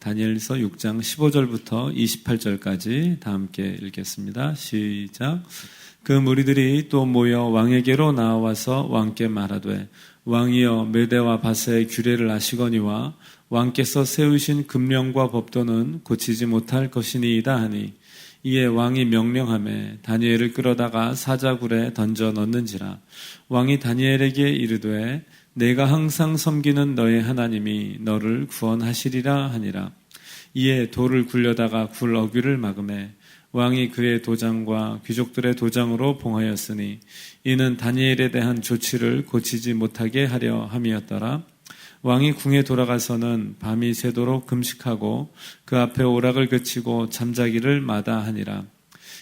다니엘서 6장 15절부터 28절까지 다 함께 읽겠습니다. 시작. 그 무리들이 또 모여 왕에게로 나와서 왕께 말하되 왕이여 메대와 바세의 규례를 아시거니와 왕께서 세우신 금령과 법도는 고치지 못할 것이니이다 하니 이에 왕이 명령함에 다니엘을 끌어다가 사자굴에 던져 넣는지라 왕이 다니엘에게 이르되 내가 항상 섬기는 너의 하나님이 너를 구원하시리라 하니라 이에 돌을 굴려다가 굴 어귀를 막음에 왕이 그의 도장과 귀족들의 도장으로 봉하였으니 이는 다니엘에 대한 조치를 고치지 못하게 하려 함이었더라 왕이 궁에 돌아가서는 밤이 새도록 금식하고 그 앞에 오락을 그치고 잠자기를 마다하니라.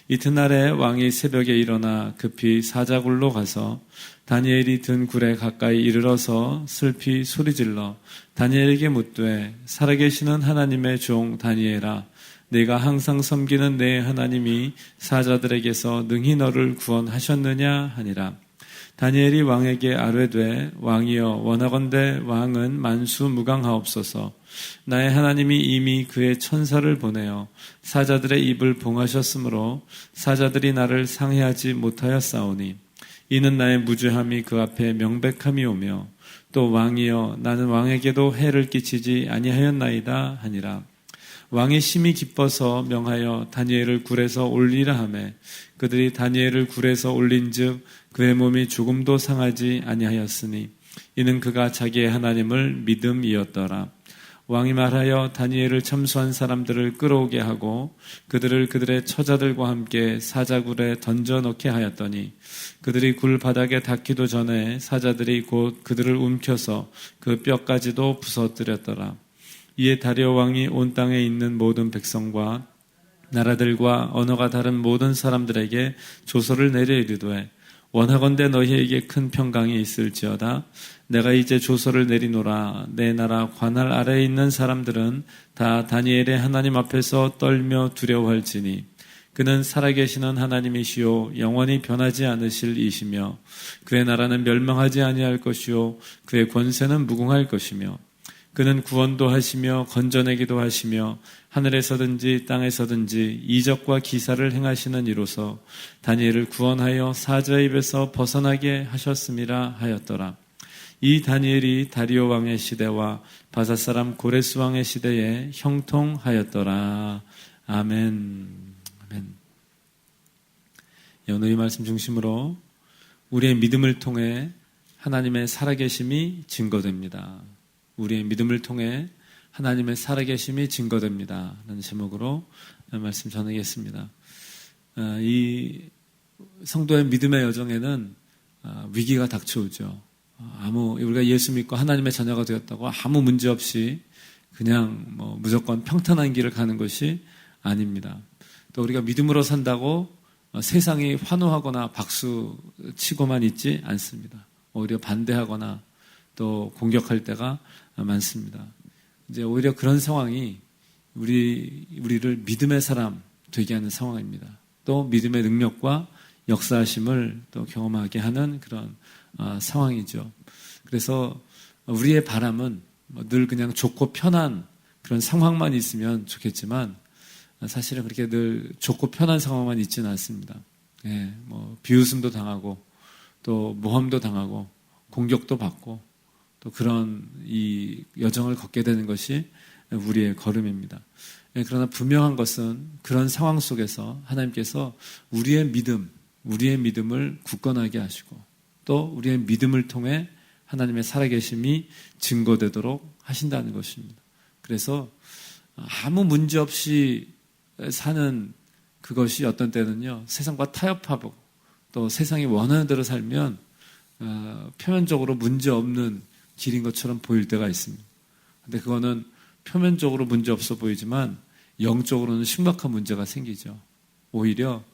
이튿날에 왕이 새벽에 일어나 급히 사자굴로 가서 다니엘이 든 굴에 가까이 이르러서 슬피 소리질러 다니엘에게 묻되 살아계시는 하나님의 종 다니엘아 내가 항상 섬기는 내 하나님이 사자들에게서 능히 너를 구원하셨느냐 하니라. 다니엘이 왕에게 아뢰되 왕이여 원하건대 왕은 만수 무강하옵소서 나의 하나님이 이미 그의 천사를 보내어 사자들의 입을 봉하셨으므로 사자들이 나를 상해하지 못하였사오니 이는 나의 무죄함이 그 앞에 명백함이 오며 또 왕이여 나는 왕에게도 해를 끼치지 아니하였나이다 하니라 왕이 심히 기뻐서 명하여 다니엘을 굴에서 올리라 하매 그들이 다니엘을 굴에서 올린즉 그의 몸이 조금도 상하지 아니하였으니 이는 그가 자기의 하나님을 믿음이었더라. 왕이 말하여 다니엘을 참수한 사람들을 끌어오게 하고 그들을 그들의 처자들과 함께 사자굴에 던져 넣게 하였더니 그들이 굴 바닥에 닿기도 전에 사자들이 곧 그들을 움켜서 그 뼈까지도 부서뜨렸더라. 이에 다리오 왕이 온 땅에 있는 모든 백성과 나라들과 언어가 다른 모든 사람들에게 조서를 내려 이르되 원하건대 너희에게 큰 평강이 있을지어다. 내가 이제 조서를 내리노라. 내 나라 관할 아래에 있는 사람들은 다 다니엘의 하나님 앞에서 떨며 두려워할지니 그는 살아계시는 하나님이시요. 영원히 변하지 않으실 이시며 그의 나라는 멸망하지 아니할 것이요. 그의 권세는 무궁할 것이며 그는 구원도 하시며 건져내기도 하시며 하늘에서든지 땅에서든지 이적과 기사를 행하시는 이로서 다니엘을 구원하여 사자의 입에서 벗어나게 하셨음이라 하였더라. 이 다니엘이 다리오 왕의 시대와 바사 사람 고레스 왕의 시대에 형통하였더라. 아멘. 아멘. 오늘 이 말씀 중심으로 우리의 믿음을 통해 하나님의 살아계심이 증거됩니다. 우리의 믿음을 통해 하나님의 살아계심이 증거됩니다. 라는 제목으로 말씀 전하겠습니다. 아, 이 성도의 믿음의 여정에는 아, 위기가 닥쳐오죠. 아무 우리가 예수 믿고 하나님의 자녀가 되었다고 아무 문제 없이 그냥 뭐 무조건 평탄한 길을 가는 것이 아닙니다. 또 우리가 믿음으로 산다고 세상이 환호하거나 박수 치고만 있지 않습니다. 오히려 반대하거나 또 공격할 때가 많습니다. 이제 오히려 그런 상황이 우리, 우리를 믿음의 사람 되게 하는 상황입니다. 또 믿음의 능력과 역사하심을 또 경험하게 하는 그런 어, 상황이죠. 그래서 우리의 바람은 뭐늘 그냥 좋고 편한 그런 상황만 있으면 좋겠지만 사실은 그렇게 늘 좋고 편한 상황만 있지는 않습니다. 예, 뭐 비웃음도 당하고 또 모함도 당하고 공격도 받고 또 그런 이 여정을 걷게 되는 것이 우리의 걸음입니다. 예, 그러나 분명한 것은 그런 상황 속에서 하나님께서 우리의 믿음, 우리의 믿음을 굳건하게 하시고 또 우리의 믿음을 통해 하나님의 살아계심이 증거되도록 하신다는 것입니다. 그래서 아무 문제 없이 사는 그것이 어떤 때는요, 세상과 타협하고 또 세상이 원하는 대로 살면 어, 표면적으로 문제 없는 길인 것처럼 보일 때가 있습니다. 근데 그거는 표면적으로 문제 없어 보이지만 영적으로는 심각한 문제가 생기죠. 오히려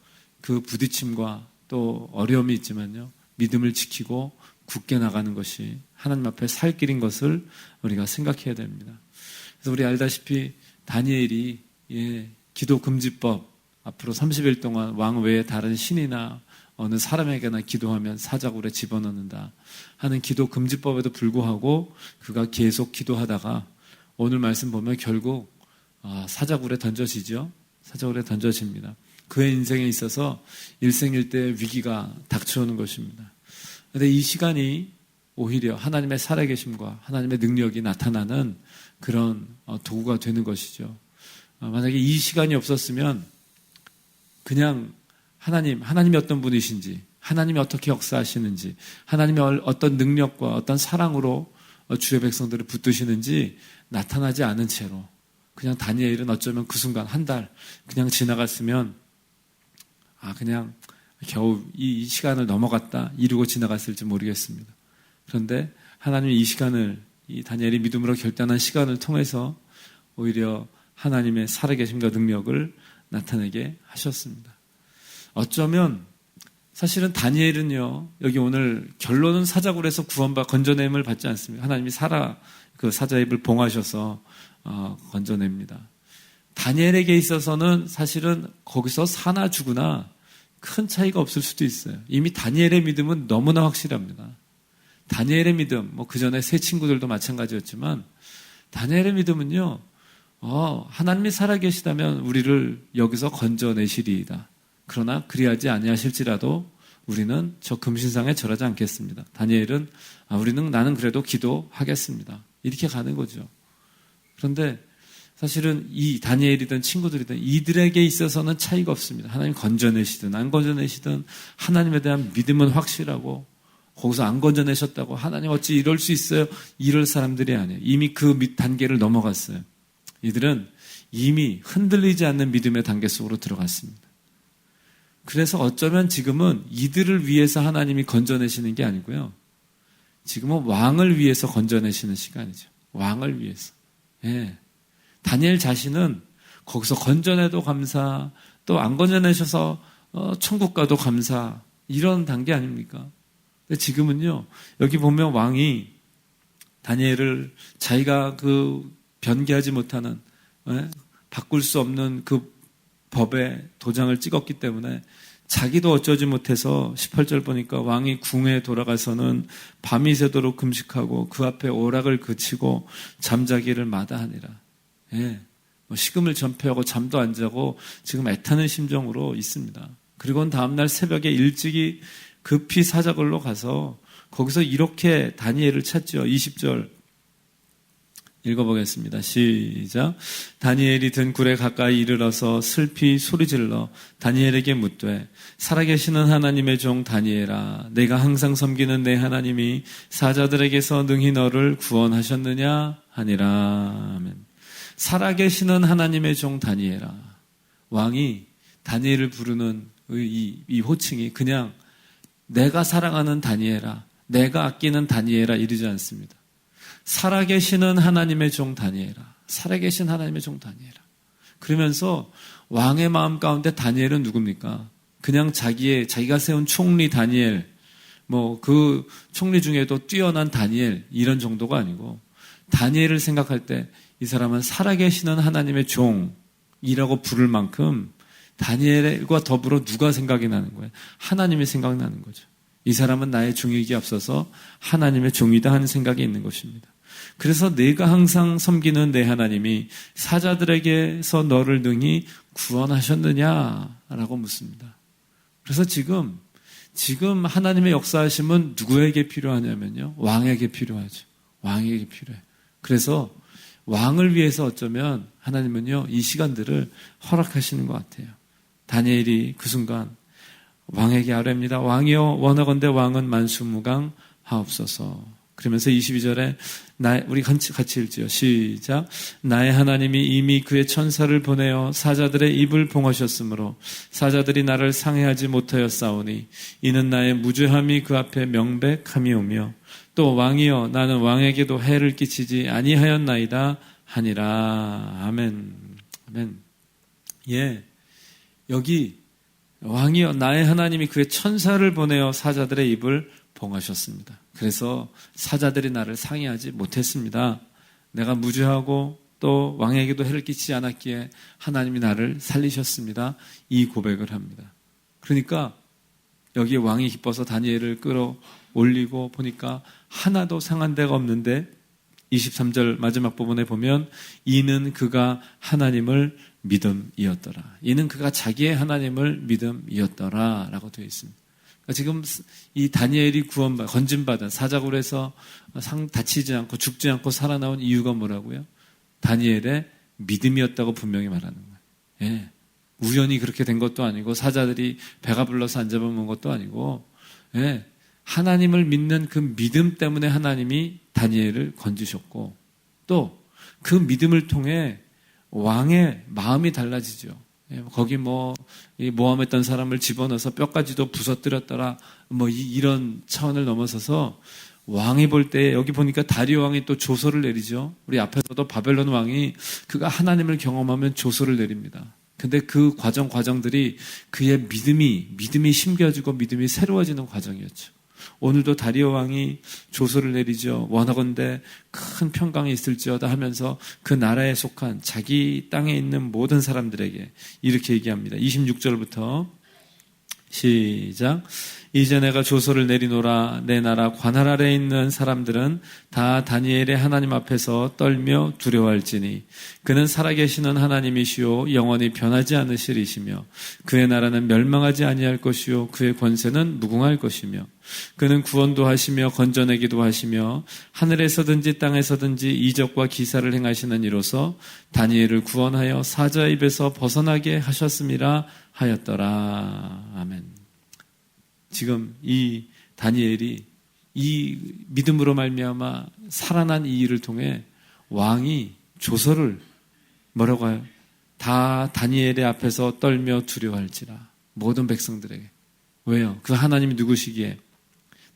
그 부딪힘과 또 어려움이 있지만요. 믿음을 지키고 굳게 나가는 것이 하나님 앞에 살 길인 것을 우리가 생각해야 됩니다. 그래서 우리 알다시피 다니엘이 예, 기도 금지법 앞으로 30일 동안 왕 외에 다른 신이나 어느 사람에게나 기도하면 사자굴에 집어넣는다 하는 기도 금지법에도 불구하고 그가 계속 기도하다가 오늘 말씀 보면 결국 아, 사자굴에 던져지죠. 사자굴에 던져집니다. 그의 인생에 있어서 일생일대 위기가 닥쳐오는 것입니다. 그런데 이 시간이 오히려 하나님의 살아계심과 하나님의 능력이 나타나는 그런 어, 도구가 되는 것이죠. 어, 만약에 이 시간이 없었으면 그냥 하나님, 하나님이 어떤 분이신지, 하나님이 어떻게 역사하시는지, 하나님의 어떤 능력과 어떤 사랑으로 어, 주의 백성들을 붙드시는지 나타나지 않은 채로 그냥 다니엘은 어쩌면 그 순간 한 달 그냥 지나갔으면 아 그냥 겨우 이 시간을 넘어갔다 이루고 지나갔을지 모르겠습니다. 그런데 하나님이 이 시간을 이 다니엘이 믿음으로 결단한 시간을 통해서 오히려 하나님의 살아계심과 능력을 나타내게 하셨습니다. 어쩌면 사실은 다니엘은요 여기 오늘 결론은 사자굴 에서 구원받 건져냄을 받지 않습니다. 하나님이 살아 그 사자 입을 봉하셔서 어, 건져냅니다. 다니엘에게 있어서는 사실은 거기서 사나 죽으나 큰 차이가 없을 수도 있어요. 이미 다니엘의 믿음은 너무나 확실합니다. 다니엘의 믿음, 뭐 그 전에 새 친구들도 마찬가지였지만 다니엘의 믿음은요, 어, 하나님이 살아계시다면 우리를 여기서 건져내시리이다. 그러나 그리하지 아니하실지라도 우리는 저 금신상에 절하지 않겠습니다. 다니엘은 아, 우리는 나는 그래도 기도하겠습니다. 이렇게 가는 거죠. 그런데 사실은 이 다니엘이든 친구들이든 이들에게 있어서는 차이가 없습니다. 하나님 건져내시든 안 건져내시든 하나님에 대한 믿음은 확실하고 거기서 안 건져내셨다고 하나님 어찌 이럴 수 있어요? 이럴 사람들이 아니에요. 이미 그 단계를 넘어갔어요. 이들은 이미 흔들리지 않는 믿음의 단계 속으로 들어갔습니다. 그래서 어쩌면 지금은 이들을 위해서 하나님이 건져내시는 게 아니고요. 지금은 왕을 위해서 건져내시는 시간이죠. 왕을 위해서. 예. 다니엘 자신은 거기서 건져내도 감사, 또 안 건져내셔서 어, 천국 가도 감사, 이런 단계 아닙니까? 근데 지금은요, 여기 보면 왕이 다니엘을 자기가 그 변개하지 못하는, 예? 바꿀 수 없는 그 법에 도장을 찍었기 때문에 자기도 어쩌지 못해서 18절 보니까 왕이 궁에 돌아가서는 밤이 새도록 금식하고 그 앞에 오락을 그치고 잠자기를 마다하니라. 예. 뭐 식음을 전폐하고 잠도 안 자고 지금 애타는 심정으로 있습니다. 그리고 다음날 새벽에 일찍이 급히 사자굴로 가서 거기서 이렇게 다니엘을 찾죠. 20절 읽어보겠습니다. 시작. 다니엘이 든 굴에 가까이 이르러서 슬피 소리질러 다니엘에게 묻되 살아계시는 하나님의 종 다니엘아 내가 항상 섬기는 내 하나님이 사자들에게서 능히 너를 구원하셨느냐 하니라. 아멘. 살아계시는 하나님의 종 다니엘아 왕이 다니엘을 부르는 이, 이 호칭이 그냥 내가 사랑하는 다니엘아 내가 아끼는 다니엘아 이르지 않습니다. 살아계시는 하나님의 종 다니엘아. 살아계신 하나님의 종 다니엘아. 그러면서 왕의 마음 가운데 다니엘은 누굽니까? 그냥 자기의 자기가 세운 총리 다니엘, 뭐 그 총리 중에도 뛰어난 다니엘 이런 정도가 아니고 다니엘을 생각할 때 이 사람은 살아계시는 하나님의 종이라고 부를 만큼 다니엘과 더불어 누가 생각이 나는 거예요? 하나님이 생각나는 거죠. 이 사람은 나의 종이기 앞서서 하나님의 종이다 하는 생각이 있는 것입니다. 그래서 내가 항상 섬기는 내 하나님이 사자들에게서 너를 능히 구원하셨느냐라고 묻습니다. 그래서 지금 지금 하나님의 역사하심은 누구에게 필요하냐면요. 왕에게 필요하죠. 왕에게 필요해. 그래서 왕을 위해서 어쩌면 하나님은요, 이 시간들을 허락하시는 것 같아요. 다니엘이 그 순간 왕에게 아뢰입니다. 왕이여 원하건대 왕은 만수무강 하옵소서. 그러면서 22절에 나 우리 같이 같이 읽지요. 시작. 나의 하나님이 이미 그의 천사를 보내어 사자들의 입을 봉하셨으므로 사자들이 나를 상해하지 못하였사오니 이는 나의 무죄함이 그 앞에 명백함이오며 또 왕이여 나는 왕에게도 해를 끼치지 아니하였나이다 하니라. 아멘. 아멘. 예. 여기 왕이여 나의 하나님이 그의 천사를 보내어 사자들의 입을 봉하셨습니다. 그래서 사자들이 나를 상의하지 못했습니다. 내가 무죄하고 또 왕에게도 해를 끼치지 않았기에 하나님이 나를 살리셨습니다. 이 고백을 합니다. 그러니까 여기 왕이 기뻐서 다니엘을 끌어 올리고 보니까 하나도 상한 데가 없는데 23절 마지막 부분에 보면 이는 그가 하나님을 믿음이었더라. 이는 그가 자기의 하나님을 믿음이었더라 라고 되어 있습니다. 그러니까 지금 이 다니엘이 구원 건진받은 사자굴에서 상 다치지 않고 죽지 않고 살아나온 이유가 뭐라고요? 다니엘의 믿음이었다고 분명히 말하는 거예요. 예. 우연히 그렇게 된 것도 아니고 사자들이 배가 불러서 안 잡아먹은 것도 아니고 예. 하나님을 믿는 그 믿음 때문에 하나님이 다니엘을 건지셨고 또 그 믿음을 통해 왕의 마음이 달라지죠. 예, 거기 뭐, 이 모함했던 사람을 집어넣어서 뼈까지도 부서뜨렸더라. 뭐, 이, 런 차원을 넘어서서 왕이 볼 때 여기 보니까 다리오 왕이 또 조서를 내리죠. 우리 앞에서도 바벨론 왕이 그가 하나님을 경험하면 조서를 내립니다. 근데 그 과정 과정들이 그의 믿음이 믿음이 심겨지고 믿음이 새로워지는 과정이었죠. 오늘도 다리오 왕이 조서를 내리죠. 원하건대 큰 평강이 있을지어다 하면서 그 나라에 속한 자기 땅에 있는 모든 사람들에게 이렇게 얘기합니다. 26절부터 시작. 이제 내가 조서를 내리노라 내 나라 관할 아래 있는 사람들은 다 다니엘의 하나님 앞에서 떨며 두려워할지니 그는 살아계시는 하나님이시요 영원히 변하지 않으시리시며 그의 나라는 멸망하지 아니할 것이요 그의 권세는 무궁할 것이며 그는 구원도 하시며 건져내기도 하시며 하늘에서든지 땅에서든지 이적과 기사를 행하시는 이로서 다니엘을 구원하여 사자 입에서 벗어나게 하셨음이라 하였더라 아멘. 지금 이 다니엘이 이 믿음으로 말미암아 살아난 이 일을 통해 왕이 조서를 뭐라고 해요? 다 다니엘의 앞에서 떨며 두려워할지라. 모든 백성들에게. 왜요? 그 하나님이 누구시기에?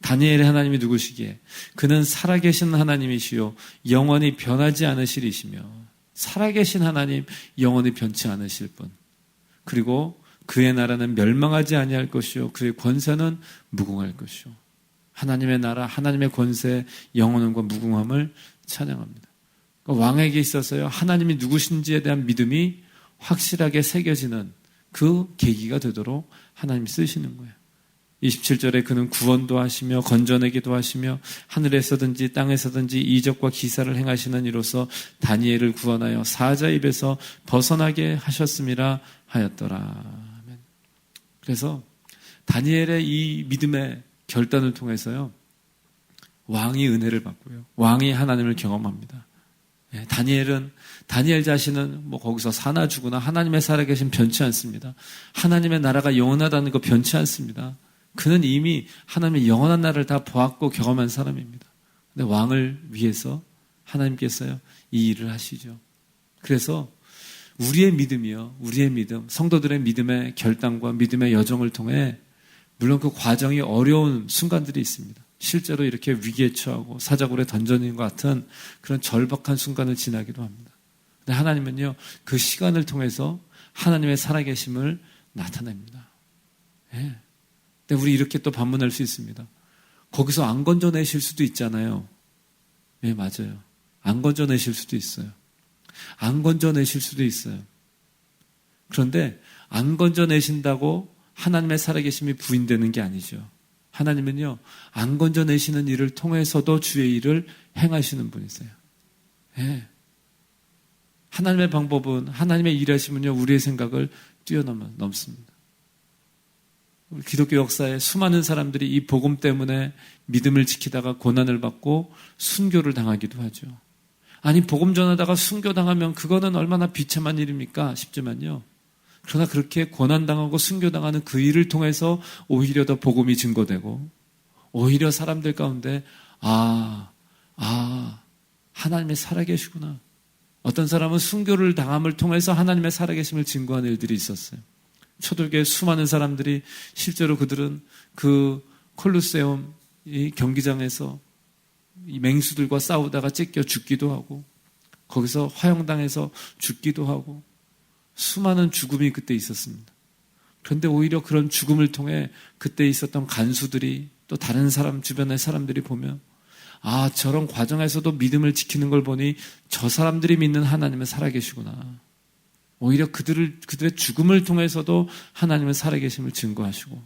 다니엘의 하나님이 누구시기에? 그는 살아계신 하나님이시요. 영원히 변하지 않으시리시며 살아계신 하나님 영원히 변치 않으실 분 그리고 그의 나라는 멸망하지 아니할 것이요 그의 권세는 무궁할 것이요 하나님의 나라 하나님의 권세 영원함과 무궁함을 찬양합니다. 그러니까 왕에게 있어서요 하나님이 누구신지에 대한 믿음이 확실하게 새겨지는 그 계기가 되도록 하나님이 쓰시는 거예요. 27절에 그는 구원도 하시며 건져내기도 하시며 하늘에서든지 땅에서든지 이적과 기사를 행하시는 이로서 다니엘을 구원하여 사자 입에서 벗어나게 하셨음이라 하였더라. 그래서 다니엘의 이 믿음의 결단을 통해서요, 왕이 은혜를 받고요. 왕이 하나님을 경험합니다. 예, 다니엘은, 다니엘 자신은 뭐 거기서 사나 죽으나 하나님의 살아계신 변치 않습니다. 하나님의 나라가 영원하다는 거 변치 않습니다. 그는 이미 하나님의 영원한 나라를 다 보았고 경험한 사람입니다. 근데 왕을 위해서 하나님께서요, 이 일을 하시죠. 그래서 우리의 믿음이요. 우리의 믿음, 성도들의 믿음의 결단과 믿음의 여정을 통해 물론 그 과정이 어려운 순간들이 있습니다. 실제로 이렇게 위기에 처하고 사자굴에 던져진 것 같은 그런 절박한 순간을 지나기도 합니다. 근데 하나님은요, 그 시간을 통해서 하나님의 살아계심을 나타냅니다. 예. 근데 우리 이렇게 또 반문할 수 있습니다. 거기서 안 건져내실 수도 있잖아요. 예, 맞아요. 안 건져내실 수도 있어요. 안 건져내실 수도 있어요. 그런데 안 건져내신다고 하나님의 살아계심이 부인되는 게 아니죠. 하나님은요, 안 건져내시는 일을 통해서도 주의 일을 행하시는 분이세요. 예. 하나님의 방법은, 하나님의 일하심은요, 우리의 생각을 뛰어넘어, 넘습니다. 기독교 역사에 수많은 사람들이 이 복음 때문에 믿음을 지키다가 고난을 받고 순교를 당하기도 하죠. 아니 복음 전하다가 순교 당하면 그거는 얼마나 비참한 일입니까 싶지만요. 그러나 그렇게 고난 당하고 순교 당하는 그 일을 통해서 오히려 더 복음이 증거되고 오히려 사람들 가운데 아, 아, 하나님의 살아계시구나. 어떤 사람은 순교를 당함을 통해서 하나님의 살아계심을 증거하는 일들이 있었어요. 초대교회 수많은 사람들이 실제로 그들은 그 콜루세움 이 경기장에서 이 맹수들과 싸우다가 찢겨 죽기도 하고 거기서 화형당해서 죽기도 하고 수많은 죽음이 그때 있었습니다. 그런데 오히려 그런 죽음을 통해 그때 있었던 간수들이 또 다른 사람 주변의 사람들이 보면 아 저런 과정에서도 믿음을 지키는 걸 보니 저 사람들이 믿는 하나님은 살아계시구나. 오히려 그들을 그들의 죽음을 통해서도 하나님은 살아계심을 증거하시고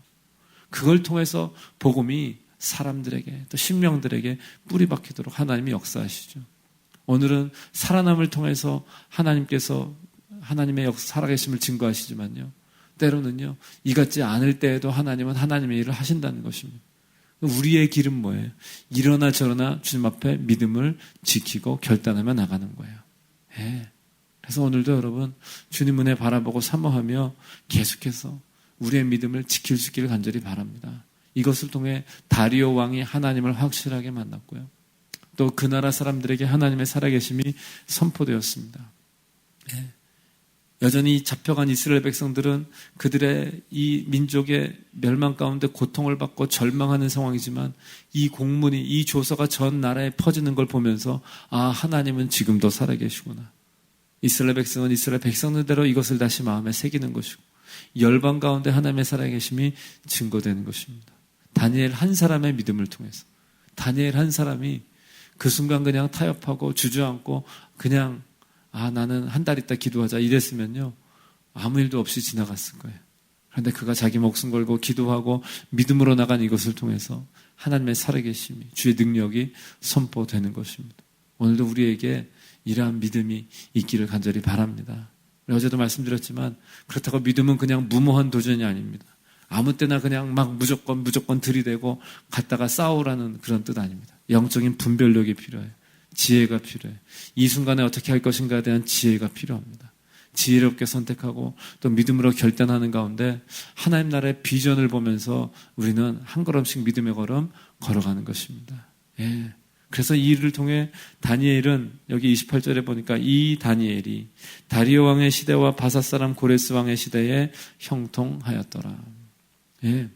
그걸 통해서 복음이 사람들에게 또 신명들에게 뿌리 박히도록 하나님이 역사하시죠. 오늘은 살아남을 통해서 하나님께서 하나님의 역 살아계심을 증거하시지만요. 때로는요, 이 같지 않을 때에도 하나님은 하나님의 일을 하신다는 것입니다. 우리의 길은 뭐예요? 이러나 저러나 주님 앞에 믿음을 지키고 결단하며 나가는 거예요. 예. 그래서 오늘도 여러분 주님 은혜 바라보고 사모하며 계속해서 우리의 믿음을 지킬 수 있기를 간절히 바랍니다. 이것을 통해 다리오 왕이 하나님을 확실하게 만났고요. 또 그 나라 사람들에게 하나님의 살아계심이 선포되었습니다. 예. 여전히 잡혀간 이스라엘 백성들은 그들의 이 민족의 멸망 가운데 고통을 받고 절망하는 상황이지만 이 공문이 이 조서가 전 나라에 퍼지는 걸 보면서 아 하나님은 지금도 살아계시구나. 이스라엘 백성은 이스라엘 백성들대로 이것을 다시 마음에 새기는 것이고 열방 가운데 하나님의 살아계심이 증거되는 것입니다. 다니엘 한 사람의 믿음을 통해서 다니엘 한 사람이 그 순간 그냥 타협하고 주저앉고 그냥 아, 나는 한 달 있다 기도하자 이랬으면요. 아무 일도 없이 지나갔을 거예요. 그런데 그가 자기 목숨 걸고 기도하고 믿음으로 나간 이것을 통해서 하나님의 살아계심이, 주의 능력이 선포되는 것입니다. 오늘도 우리에게 이러한 믿음이 있기를 간절히 바랍니다. 어제도 말씀드렸지만 그렇다고 믿음은 그냥 무모한 도전이 아닙니다. 아무 때나 그냥 막 무조건 무조건 들이대고 갔다가 싸우라는 그런 뜻 아닙니다. 영적인 분별력이 필요해요. 지혜가 필요해. 이 순간에 어떻게 할 것인가에 대한 지혜가 필요합니다. 지혜롭게 선택하고 또 믿음으로 결단하는 가운데 하나님 나라의 비전을 보면서 우리는 한 걸음씩 믿음의 걸음 걸어가는 것입니다. 예. 그래서 이 일을 통해 다니엘은 여기 28절에 보니까 이 다니엘이 다리오 왕의 시대와 바사 사람 고레스 왕의 시대에 형통하였더라. 예.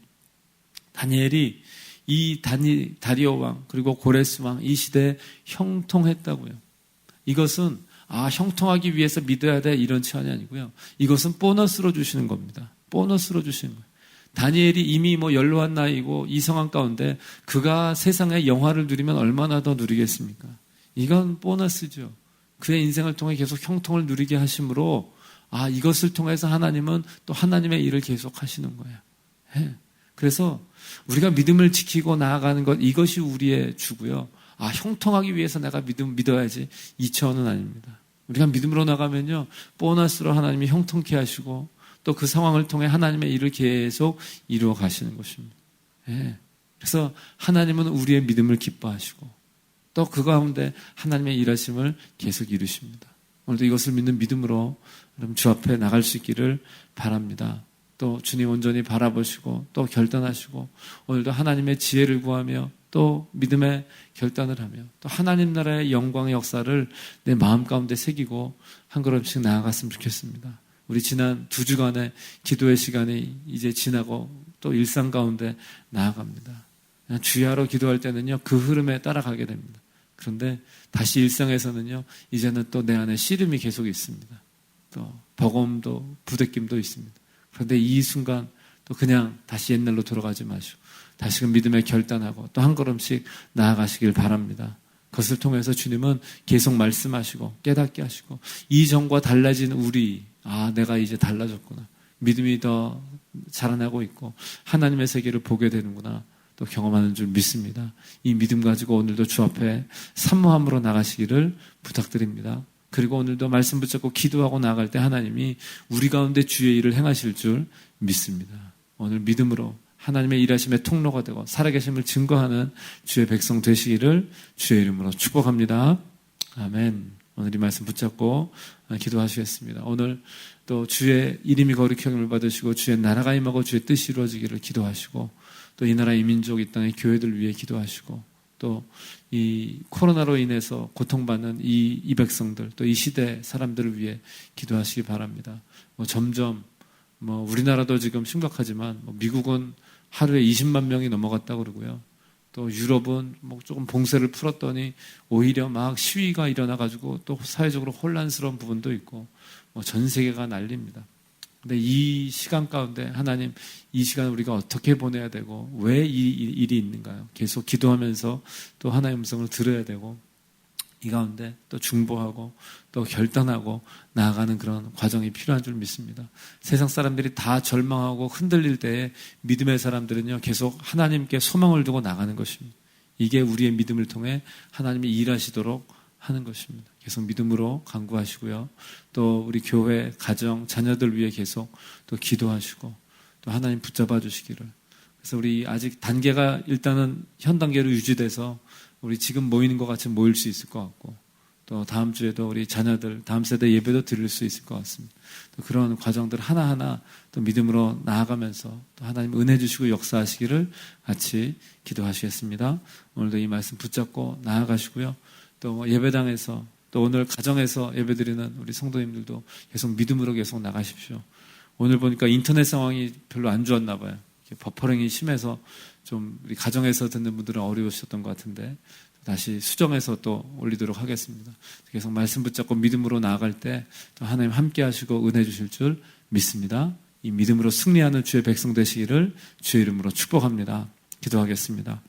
다니엘이 이 다니, 다리오 왕 그리고 고레스 왕 이 시대에 형통했다고요. 이것은 아 형통하기 위해서 믿어야 돼 이런 체험이 아니고요. 이것은 보너스로 주시는 겁니다. 보너스로 주시는 거예요. 다니엘이 이미 뭐 연로한 나이고 이 상황 가운데 그가 세상의 영화를 누리면 얼마나 더 누리겠습니까? 이건 보너스죠. 그의 인생을 통해 계속 형통을 누리게 하심으로 아 이것을 통해서 하나님은 또 하나님의 일을 계속 하시는 거예요. 네. 그래서 우리가 믿음을 지키고 나아가는 것 이것이 우리의 주고요. 아 형통하기 위해서 내가 믿음 믿어야지 이 차원은 아닙니다. 우리가 믿음으로 나가면요 보너스로 하나님이 형통케 하시고 또 그 상황을 통해 하나님의 일을 계속 이루어 가시는 것입니다. 예. 그래서 하나님은 우리의 믿음을 기뻐하시고 또 그 가운데 하나님의 일하심을 계속 이루십니다. 오늘도 이것을 믿는 믿음으로 주 앞에 나갈 수 있기를 바랍니다. 또 주님 온전히 바라보시고 또 결단하시고 오늘도 하나님의 지혜를 구하며 또 믿음의 결단을 하며 또 하나님 나라의 영광의 역사를 내 마음 가운데 새기고 한 걸음씩 나아갔으면 좋겠습니다. 우리 지난 두 주간의 기도의 시간이 이제 지나고 또 일상 가운데 나아갑니다. 주야로 기도할 때는요 그 흐름에 따라가게 됩니다. 그런데 다시 일상에서는요 이제는 또 내 안에 씨름이 계속 있습니다. 또 버거움도 부대낌도 있습니다. 그런데 이 순간 또 그냥 다시 옛날로 돌아가지 마시고 다시금 믿음에 결단하고 또 한 걸음씩 나아가시길 바랍니다. 그것을 통해서 주님은 계속 말씀하시고 깨닫게 하시고 이전과 달라진 우리 아 내가 이제 달라졌구나 믿음이 더 자라나고 있고 하나님의 세계를 보게 되는구나 또 경험하는 줄 믿습니다. 이 믿음 가지고 오늘도 주 앞에 산모함으로 나가시기를 부탁드립니다. 그리고 오늘도 말씀 붙잡고 기도하고 나갈 때 하나님이 우리 가운데 주의 일을 행하실 줄 믿습니다. 오늘 믿음으로 하나님의 일하심의 통로가 되고 살아계심을 증거하는 주의 백성 되시기를 주의 이름으로 축복합니다. 아멘. 오늘 이 말씀 붙잡고 기도하시겠습니다. 오늘 또 주의 이름이 거룩히 여김을 받으시고 주의 나라가 임하고 주의 뜻이 이루어지기를 기도하시고 또 이 나라 이 민족 이 땅의 교회들 위해 기도하시고 또 이 코로나로 인해서 고통받는 이, 이 백성들, 또 이 시대 사람들을 위해 기도하시기 바랍니다. 뭐 점점, 뭐 우리나라도 지금 심각하지만, 뭐 미국은 하루에 20만 명이 넘어갔다 그러고요. 또 유럽은 뭐 조금 봉쇄를 풀었더니 오히려 막 시위가 일어나가지고 또 사회적으로 혼란스러운 부분도 있고, 뭐 전 세계가 난립니다. 근데 이 시간 가운데 하나님 이 시간 우리가 어떻게 보내야 되고 왜 이 일이 있는가요? 계속 기도하면서 또 하나의 음성을 들어야 되고 이 가운데 또 중보하고 또 결단하고 나아가는 그런 과정이 필요한 줄 믿습니다. 세상 사람들이 다 절망하고 흔들릴 때에 믿음의 사람들은요 계속 하나님께 소망을 두고 나가는 것입니다. 이게 우리의 믿음을 통해 하나님이 일하시도록 하는 것입니다. 계속 믿음으로 강구하시고요. 또 우리 교회, 가정, 자녀들 위해 계속 또 기도하시고 또 하나님 붙잡아 주시기를. 그래서 우리 아직 단계가 일단은 현 단계로 유지돼서 우리 지금 모이는 것 같이 모일 수 있을 것 같고 또 다음 주에도 우리 자녀들 다음 세대 예배도 드릴 수 있을 것 같습니다. 또 그런 과정들 하나하나 또 믿음으로 나아가면서 또 하나님 은혜 주시고 역사하시기를 같이 기도하시겠습니다. 오늘도 이 말씀 붙잡고 나아가시고요. 또뭐 예배당에서 또 오늘 가정에서 예배드리는 우리 성도님들도 계속 믿음으로 계속 나가십시오. 오늘 보니까 인터넷 상황이 별로 안 좋았나 봐요. 버퍼링이 심해서 좀 우리 가정에서 듣는 분들은 어려우셨던 것 같은데 다시 수정해서 또 올리도록 하겠습니다. 계속 말씀 붙잡고 믿음으로 나아갈 때 또 하나님 함께 하시고 은혜 주실 줄 믿습니다. 이 믿음으로 승리하는 주의 백성 되시기를 주의 이름으로 축복합니다. 기도하겠습니다.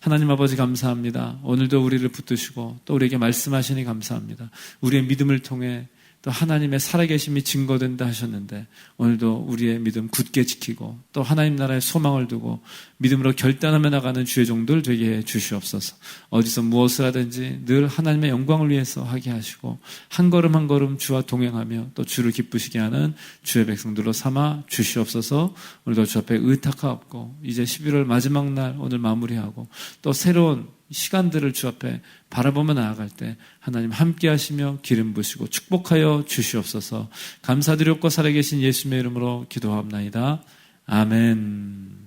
하나님 아버지 감사합니다. 오늘도 우리를 붙드시고 또 우리에게 말씀하시니 감사합니다. 우리의 믿음을 통해 또 하나님의 살아계심이 증거된다 하셨는데 오늘도 우리의 믿음 굳게 지키고 또 하나님 나라의 소망을 두고 믿음으로 결단하며 나가는 주의 종들 되게 해 주시옵소서. 어디서 무엇을 하든지 늘 하나님의 영광을 위해서 하게 하시고 한 걸음 한 걸음 주와 동행하며 또 주를 기쁘시게 하는 주의 백성들로 삼아 주시옵소서. 오늘도 주 앞에 의탁하옵고 이제 11월 마지막 날 오늘 마무리하고 또 새로운 시간들을 주 앞에 바라보며 나아갈 때 하나님 함께 하시며 기름 부시고 축복하여 주시옵소서 감사드렸고 살아계신 예수님의 이름으로 기도합나이다. 아멘.